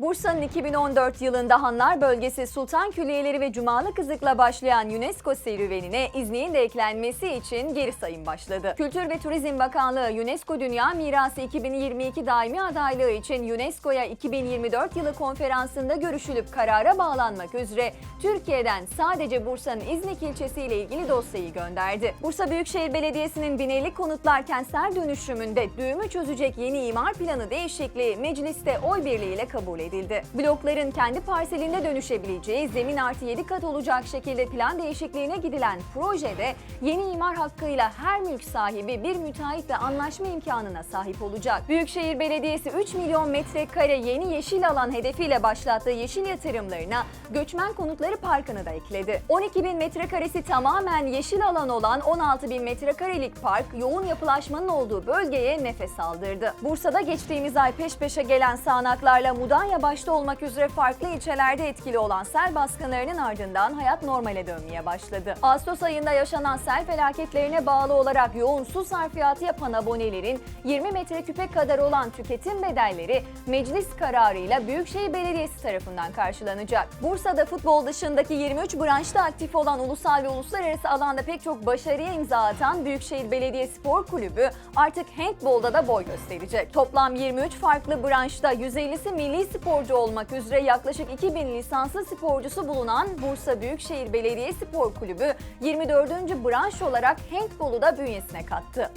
Bursa'nın 2014 yılında Hanlar Bölgesi Sultan Külliyeleri ve Cumalı Kızık'la başlayan UNESCO serüvenine İznik'in de eklenmesi için geri sayım başladı. Kültür ve Turizm Bakanlığı UNESCO Dünya Mirası 2022 daimi adaylığı için UNESCO'ya 2024 yılı konferansında görüşülüp karara bağlanmak üzere Türkiye'den sadece Bursa'nın İznik ilçesiyle ilgili dosyayı gönderdi. Bursa Büyükşehir Belediyesi'nin bineli konutlar kentsel dönüşümünde düğümü çözecek yeni imar planı değişikliği mecliste oy birliğiyle kabul edildi. Blokların kendi parselinde dönüşebileceği zemin artı 7 kat olacak şekilde plan değişikliğine gidilen projede yeni imar hakkıyla her mülk sahibi bir müteahhitle anlaşma imkanına sahip olacak. Büyükşehir Belediyesi 3 milyon metrekare yeni yeşil alan hedefiyle başlattığı yeşil yatırımlarına göçmen konutları parkını da ekledi. 12 bin metrekaresi tamamen yeşil alan olan 16 bin metrekarelik park yoğun yapılaşmanın olduğu bölgeye nefes aldırdı. Bursa'da geçtiğimiz ay peş peşe gelen sağanaklarla Mudanya başta olmak üzere farklı ilçelerde etkili olan sel baskınlarının ardından hayat normale dönmeye başladı. Ağustos ayında yaşanan sel felaketlerine bağlı olarak yoğun su sarfiyatı yapan abonelerin 20 metreküpe kadar olan tüketim bedelleri meclis kararıyla Büyükşehir Belediyesi tarafından karşılanacak. Bursa'da futbol dışındaki 23 branşta aktif olan ulusal ve uluslararası alanda pek çok başarıya imza atan Büyükşehir Belediye Spor Kulübü artık handbolda da boy gösterecek. Toplam 23 farklı branşta 150'si milli sporcu olmak üzere yaklaşık 2000 lisanslı sporcusu bulunan Bursa Büyükşehir Belediye Spor Kulübü 24. branş olarak handbolu da bünyesine kattı.